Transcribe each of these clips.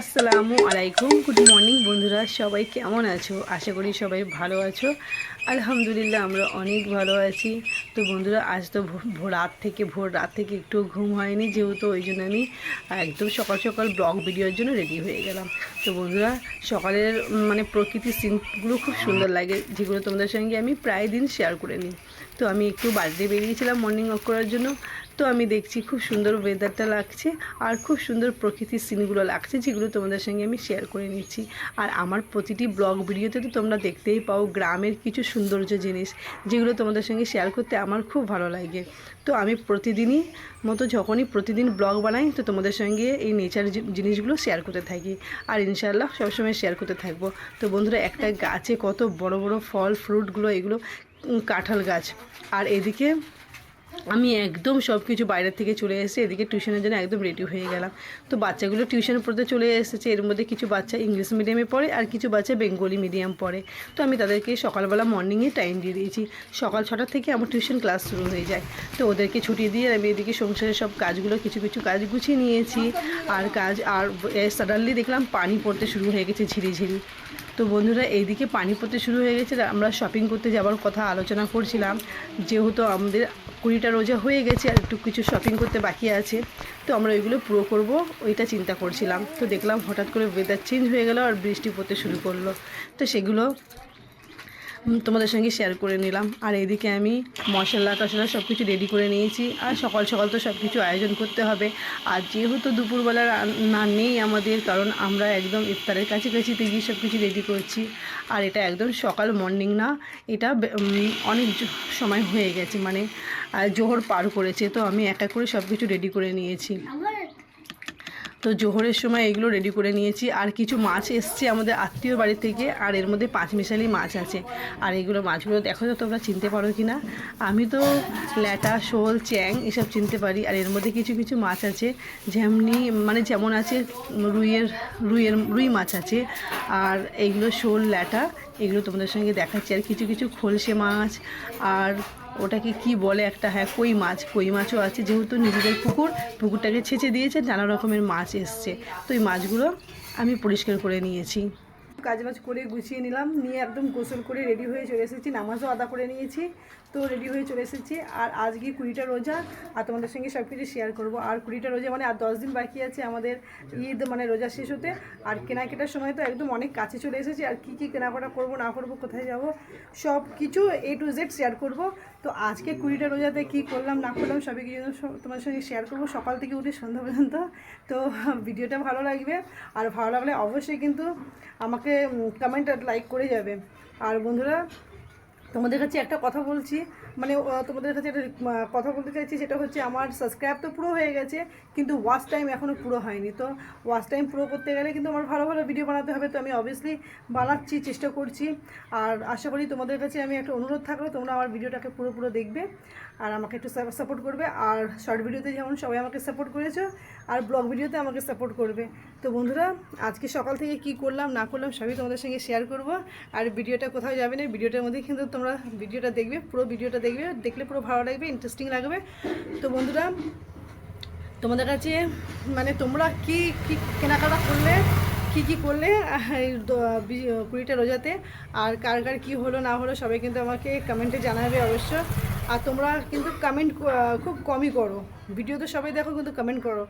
আসসালামু আলাইকুম। Good morning বন্ধুরা, সবাই কেমন আছো? আশা করি সবাই ভালো আছো। আলহামদুলিল্লাহ, আমরা অনেক ভালো আছি। তো বন্ধুরা, আজ তো রাত থেকে, ভোর রাত থেকে একটু ঘুম হয়নি যেহেতু ওই জন্য আমি একদম সকাল সকাল ব্লগ ভিডিওর জন্য রেডি হয়ে গেলাম। তো বন্ধুরা, সকালের মানে প্রকৃতির সিনগুলো খুব সুন্দর লাগে, যেগুলো তোমাদের সঙ্গে আমি প্রায় দিন শেয়ার করে নিই। তো আমি একটু বাড়িতে বেরিয়েছিলাম মর্নিং ওয়াক করার জন্য। তো আমি দেখছি খুব সুন্দর ওয়েদারটা লাগছে আর খুব সুন্দর প্রকৃতির সিনগুলো লাগছে যেগুলো তোমাদের সঙ্গে আমি শেয়ার করে নিচ্ছি। আর আমার প্রতিটি ব্লগ ভিডিওতে তো তোমরা দেখতেই পাও গ্রামের কিছু সৌন্দর্য জিনিস যেগুলো তোমাদের সঙ্গে শেয়ার করতে আমার খুব ভালো লাগে। তো আমি প্রতিদিনই মতো যখনই প্রতিদিন ব্লগ বানাই তো তোমাদের সঙ্গে এই নেচার জিনিসগুলো শেয়ার করতে থাকি। আর ইনশাআল্লাহ সবসময় শেয়ার করতে থাকব। তো বন্ধুরা একটা গাছে কত বড় বড় ফল ফ্রুটগুলো এগুলো কাঁঠাল গাছ। আর এদিকে আমি একদম সব কিছু বাইরের থেকে চলে এসেছি এদিকে টিউশনের জন্য একদম রেডি হয়ে গেলাম। তো বাচ্চাগুলো টিউশন পড়তে চলে এসেছে। এর মধ্যে কিছু বাচ্চা ইংলিশ মিডিয়ামে পড়ে আর কিছু বাচ্চা বেঙ্গলি মিডিয়াম পড়ে। তো আমি তাদেরকে সকালবেলা মর্নিংয়ে টাইম দিয়ে দিয়েছি। সকাল ছটার থেকে আমার টিউশন ক্লাস শুরু হয়ে যায়। তো ওদেরকে ছুটি দিয়ে আমি এদিকে সংসারের সব কাজগুলো, কিছু কিছু কাজ গুছিয়ে নিয়েছি। আর কাজ, আর সাডেনলি দেখলাম পানি পড়তে শুরু হয়ে গেছে ঝিরিঝিরি। তো বন্ধুরা, এইদিকে পানি পড়তে শুরু হয়ে গেছে। আমরা শপিং করতে যাওয়ার কথা আলোচনা করছিলাম। যেহেতু আমাদের কুড়িটা রোজা হয়ে গেছে আর একটু কিছু শপিং করতে বাকি আছে, তো আমরা ওইগুলো পুরো করব, ওইটা চিন্তা করছিলাম। তো দেখলাম হঠাৎ করে ওয়েদার চেঞ্জ হয়ে গেল আর বৃষ্টি পড়তে শুরু করল। তো সেগুলো তোমাদের সঙ্গে শেয়ার করে নিলাম। আর এদিকে আমি মশলা টশলা সব কিছু রেডি করে নিয়েছি। আর সকাল সকাল তো সব কিছু আয়োজন করতে হবে। আর যেহেতু দুপুরবেলা রান্না নেই আমাদের, কারণ আমরা একদম ইফতারের কাছাকাছি গিয়ে সব কিছু রেডি করছি। আর এটা একদম সকাল মর্নিং না, এটা অনেক সময় হয়ে গেছে। মানে জোহর পার করেছে। তো আমি এক এক করে সব কিছু রেডি করে নিয়েছি। তো জোহরের সময় এগুলো রেডি করে নিয়েছি। আর কিছু মাছ এসছে আমাদের আত্মীয় বাড়ি থেকে, আর এর মধ্যে পাঁচমিশালি মাছ আছে। আর এগুলো মাছগুলো দেখো তো তোমরা চিনতে পারো কি না আমি তো ল্যাটা, শোল, চ্যাং এসব চিনতে পারি, আর এর মধ্যে কিছু কিছু মাছ আছে। যেমনি মানে যেমন আছে রুইয়ের রুইয়ের, রুই মাছ আছে। আর এইগুলো শোল, ল্যাটা, এগুলো তোমাদের সঙ্গে দেখাচ্ছি। আর কিছু কিছু খোলসে মাছ, আর ওটাকে কি বলে একটা হ্যাঁ কই মাছ, কই মাছও আছে। যেহেতু নিজেদের পুকুর, পুকুরটাকে ছেঁচে দিয়েছে, নানা রকমের মাছ এসছে। তো এই মাছগুলো আমি পরিষ্কার করে নিয়েছি। কাজবাজ করে গুছিয়ে নিলাম। নিয়ে একদম গোসল করে রেডি হয়ে চলে এসেছি। নামাজও আদা করে নিয়েছি, তো রেডি হয়ে চলে এসেছি। আর আজকে কুড়িটা রোজা, আর তোমাদের সঙ্গে সব কিছু শেয়ার করব। আর কুড়িটা রোজা মানে আর দশ দিন বাকি আছে আমাদের ঈদ মানে রোজা শেষ হতে। আর কেনাকাটার সময় তো একদম অনেক কাছে চলে এসেছি। আর কী কী কেনাকাটা করব, না করব, কোথায় যাব সব কিছু এ টু জেড শেয়ার করব। তো আজকে কুড়িটা রোজাতে কী করলাম, না করলাম, সবই কিছু তোমার সঙ্গে শেয়ার করব। সকাল থেকে উঠে সন্ধ্যা পর্যন্ত। তো ভিডিওটা ভালো লাগবে। আর ভালো লাগলে অবশ্যই কিন্তু আমাকে কমেন্ট আর লাইক করে যাবে। আর বন্ধুরা তোমাদের কাছে একটা কথা বলছি মানে তোমাদের কাছে একটা কথা বলতে চাইছি, সেটা হচ্ছে আমার সাবস্ক্রাইব তো পুরো হয়ে গেছে, কিন্তু ওয়াচ টাইম এখনও পুরো হয়নি। তো ওয়াচ টাইম পুরো করতে গেলে কিন্তু আমার ভালো ভালো ভিডিও বানাতে হবে, তো আমি অবভিয়াসলি বানাচ্ছি, চেষ্টা করছি। আর আশা করি তোমাদের কাছে আমি একটা অনুরোধ থাকলে, তোমরা আমার ভিডিওটাকে পুরো পুরো দেখবে, আর আমাকে একটু সাপোর্ট করবে। আর শর্ট ভিডিওতে যেমন সবাই আমাকে সাপোর্ট করেছ, আর ব্লগ ভিডিওতে আমাকে সাপোর্ট করবে। তো বন্ধুরা, আজকে সকাল থেকে কি করলাম, না করলাম, সবই তোমাদের সঙ্গে শেয়ার করব। আর ভিডিওটা কোথাও যাবে না ভিডিওটার মধ্যে কিন্তু তোমরা ভিডিওটা দেখবে, পুরো ভিডিওটা দেখবে, দেখলে পুরো ভালো লাগবে ইন্টারেস্টিং লাগবে। তো বন্ধুরা, তোমাদের কাছে মানে তোমরা কি কি কেনাকাটা করলে, কি কি করলে কুড়িটা রোজাতে, আর কার কার কী হলো না হলো সবাই কিন্তু আমাকে কমেন্টে জানাবে অবশ্য। আর তোমরা কিন্তু কমেন্ট খুব কমই করো। ভিডিও তো সবাই দেখো, কিন্তু কমেন্ট করো।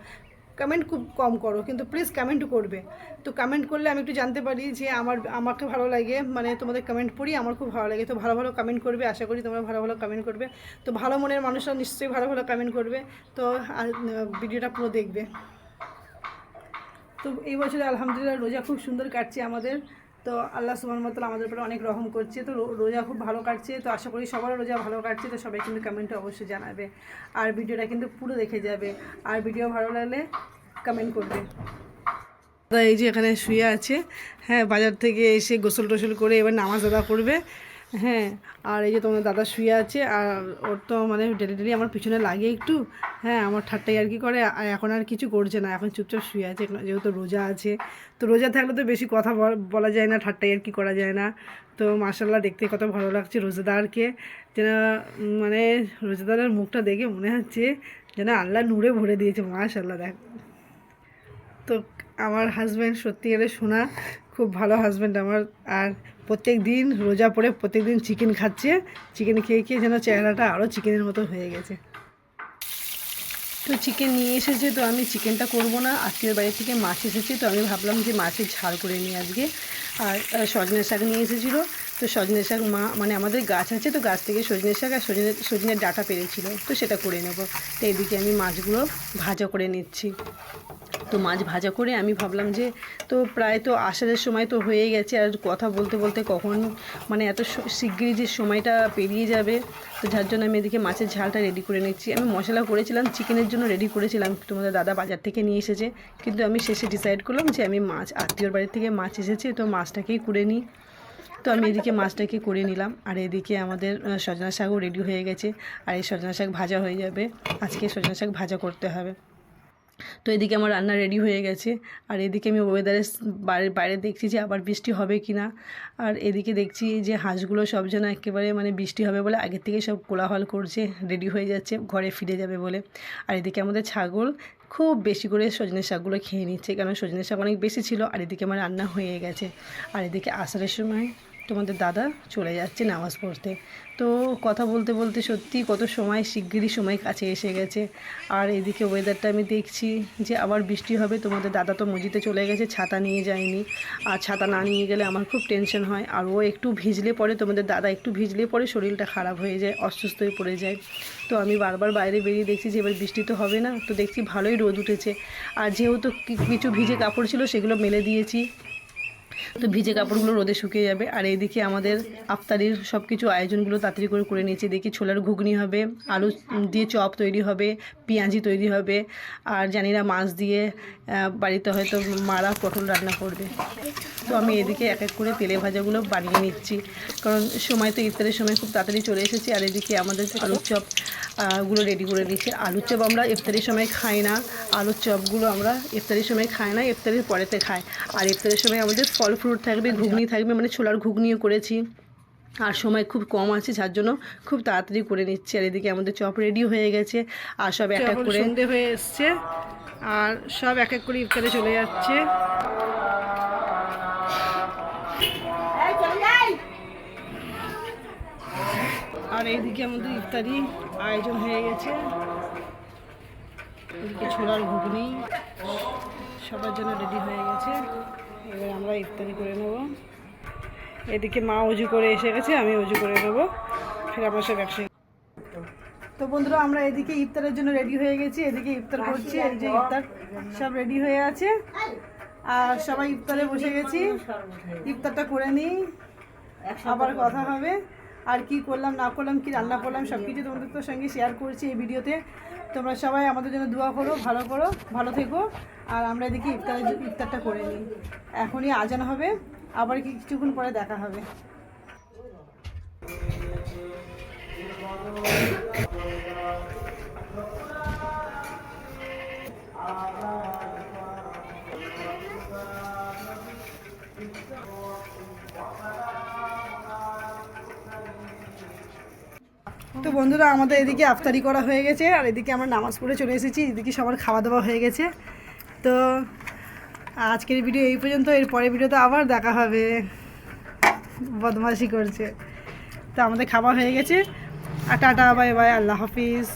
কমেন্ট খুব কম করো, কিন্তু প্লিজ কমেন্ট করবে। তো কমেন্ট করলে আমি একটু জানতে পারি যে আমার, আমাকে ভালো লাগে মানে তোমাদের কমেন্ট পড়ি, আমার খুব ভালো লাগে। তো ভালো ভালো কমেন্ট করবে, আশা করি তোমরা ভালো ভালো কমেন্ট করবে। তো ভালো মনের মানুষরা নিশ্চয়ই ভালো ভালো কমেন্ট করবে। তো ভিডিওটা পুরো দেখবে। তো এই বছরে আলহামদুলিল্লাহ রোজা খুব সুন্দর কাটছে আমাদের। তো আল্লাহ সুমান মতলা আমাদের উপরে অনেক রহম করছে। তো রোজা খুব ভালো কাটছে। তো আশা করি সবারও রোজা ভালো কাটছে। তো সবাই কিন্তু কমেন্টে অবশ্যই জানাবে। আর ভিডিওটা কিন্তু পুরো দেখে যাবে। আর ভিডিও ভালো লাগলে কমেন্ট করবে। দাদা এই যে এখানে শুয়ে আছে। হ্যাঁ বাজার থেকে এসে গোসল টোসল করে এবার নামাজ আদা করবে। হ্যাঁ আর এই যে তোমার দাদা শুয়ে আছে, আর ওর তো মানে ডেলি ডেলি আমার পিছনে লাগে একটু। হ্যাঁ আমার ঠাট্টাই আর কি করে, আর এখন আর কিছু করছে না, এখন চুপচাপ শুয়ে আছে যেহেতু রোজা আছে। তো রোজা থাকলে তো বেশি কথা বল- যায় না, ঠাট্টাই আর কি করা যায় না। তো মার্শাল্লাহ দেখতে কত ভালো লাগছে রোজাদারকে। যেন মানে রোজাদারের মুখটা দেখে মনে হচ্ছে যেন আল্লাহ নূরে ভরে দিয়েছে মার্শাল্লাহ দেখ। তো আমার হাজব্যান্ড সত্যিকারের শোনা খুব ভালো হাজব্যান্ড আমার। আর প্রত্যেক দিন রোজা পড়ে প্রত্যেক দিন চিকেন খাচ্ছে। চিকেন খেয়ে খেয়ে যেন চেহারাটা আরও চিকেনের মতো হয়ে গেছে। তো চিকেন নিয়ে এসেছে, তো আমি চিকেনটা করব না। আত্মীয় বাড়ি থেকে মাছ এসেছে, তো আমি ভাবলাম যে মাছের ঝাল করে নিই আজকে। আর সজনে শাক নিয়ে এসেছিল। তো সজনে শাক মা মানে আমাদের গাছ আছে, তো গাছ থেকে সজনে শাক আর সজনে, সজনের ডাটা পেরেছিল। তো সেটা করে নেব। তো এদিকে আমি মাছগুলো ভাজা করে নিচ্ছি। তো মাছ ভাজা করে আমি ভাবলাম যে তো প্রায় তো আষাঢ়ের সময় তো হয়ে গেছে, আর কথা বলতে বলতে কখন মানে এত শিগগিরই যে সময়টা পেরিয়ে যাবে, তো যার জন্য আমি এদিকে মাছের ঝালটা রেডি করে নিচ্ছি। আমি মশলা করেছিলাম, চিকেনের জন্য রেডি করেছিলাম, তোমাদের দাদা বাজার থেকে নিয়ে এসেছে, কিন্তু আমি শেষে ডিসাইড করলাম যে আমি মাছ, আত্মীয়র বাড়ি থেকে মাছ এসেছে, তো মাছটাকেই করে নিই। তো আমি এদিকে মাছটাকে করে নিলাম, আর এদিকে আমাদের সজনা শাকও রেডি হয়ে গেছে, আর এই সজনা শাক ভাজা হয়ে যাবে, আজকে সজনা শাক ভাজা করতে হবে। তো এদিকে আমার রান্না রেডি হয়ে গেছে। আর এদিকে আমি ওয়েদারের বাইরে বাইরে দেখছি যে আবার বৃষ্টি হবে কি না। আর এদিকে দেখছি যে হাঁসগুলো সব যেন একেবারে মানে বৃষ্টি হবে বলে আগের থেকে সব কোলাহল করছে রেডি হয়ে যাচ্ছে, ঘরে ফিরে যাবে বলে। আর এদিকে আমাদের ছাগল খুব বেশি করে সজনের শাকগুলো খেয়ে নিচ্ছে কারণ সজনের শাক অনেক বেশি ছিল, আর এদিকে আমার রান্না হয়ে গেছে। আর এদিকে আষাঢ়ের সময় তোমাদের দাদা চলে যাচ্ছে নামাজ পড়তে। তো কথা বলতে বলতে সত্যি কত সময়, শিগগিরই সময় কাছে এসে গেছে। আর এদিকে ওয়েদারটা আমি দেখছি যে আবার বৃষ্টি হবে। তোমাদের দাদা তো মজিতে চলে গেছে, ছাতা নিয়ে যায়নি। আর ছাতা না নিয়ে গেলে আমার খুব টেনশন হয়। আর ও একটু ভিজলে পরে, তোমাদের দাদা একটু ভিজলে পরে শরীরটা খারাপ হয়ে যায়, অসুস্থ হয়ে পড়ে যায়। তো আমি বারবার বাইরে বেরিয়ে দেখছি যে এবার বৃষ্টি তো হবে না। তো দেখছি ভালোই রোদ উঠেছে। আর যেহেতু কিছু ভিজে কাপড় ছিল সেগুলো মেলে দিয়েছি। তো ভিজে কাপড়গুলো রোদে শুকিয়ে যাবে। আর এইদিকে আমাদের আফতারির সব কিছু আয়োজনগুলো তাড়াতাড়ি করে করে নিয়েছি। দেখি ছোলার ঘুগনি হবে, আলু দিয়ে চপ তৈরি হবে, পেঁয়াজি তৈরি হবে, আর জানিরা মাছ দিয়ে বাড়িতে হয়তো মারা পটল রান্না করবে। তো আমি এদিকে এক এক করে তেলে ভাজাগুলো বানিয়ে নিচ্ছি। কারণ সময় তো ইফতারের সময় খুব তাড়াতাড়ি চলে এসেছি। আর এদিকে আমাদের আলুর চপ গুলো রেডি করে নিচ্ছি আলুর চপ আমরা ইফতারির সময় খাই না। আলুর চপগুলো আমরা ইফতারির সময় খাই না ইফতারির পরেতে খাই। আর ইফতারের সময় আমাদের ফল ফ্রুট থাকবে ঘুগনি থাকবে মানে ছোলার ঘুগনিও করেছি। আর সময় খুব কম আছে যার জন্য খুব তাড়াতাড়ি করে নিচ্ছি। আর এদিকে আমাদের চপ রেডি হয়ে গেছে। আর সব এক এক করে হয়ে এসছে। আর সব এক এক করে ইফতারে চলে যাচ্ছে। আর এইদিকে আমাদের ইফতারি আয়োজন হয়ে গেছে। এদিকে ছোলার ঘুগনি সবার জন্য রেডি হয়ে গেছে। এবার আমরা ইফতারি করে নেব। এদিকে মা উজু করে এসে গেছে, আমি উজু করে নেব। ফের আমরা সব একসাথে তো বন্ধুরা, আমরা এদিকে ইফতারের জন্য রেডি হয়ে গেছি। এদিকে ইফতার করছি, এই যে ইফতার সব রেডি হয়ে আছে। আর সবাই ইফতারে বসে গেছি। ইফতারটা করে নিই। আবার কথা হবে। আর কি করলাম, না করলাম, কি রান্না করলাম সব কিছু তোমাদের সঙ্গে শেয়ার করছি এই ভিডিওতে। তোমরা সবাই আমাদের জন্য দোয়া করো, ভালো করো, ভালো থেকো। আর আমরা এদিকে ইফতার, ইফতারটা করে নিই। এখনই আজান হবে, আবার কিছুক্ষণ পরে দেখা হবে। তো বন্ধুরা, আমাদের এদিকে আফতারি করা হয়ে গেছে, আর এদিকে আমরা নামাজ পড়ে চলে এসেছি, এদিকে সবার খাওয়া দাওয়া হয়ে গেছে। তো আজকের ভিডিও এই পর্যন্ত, এর পরের ভিডিওতে আবার দেখা হবে। বদমাশি করছে। তো আমাদের খাওয়া হয়ে গেছে। আর টাটা, বাই বাই, আল্লাহ হাফিজ।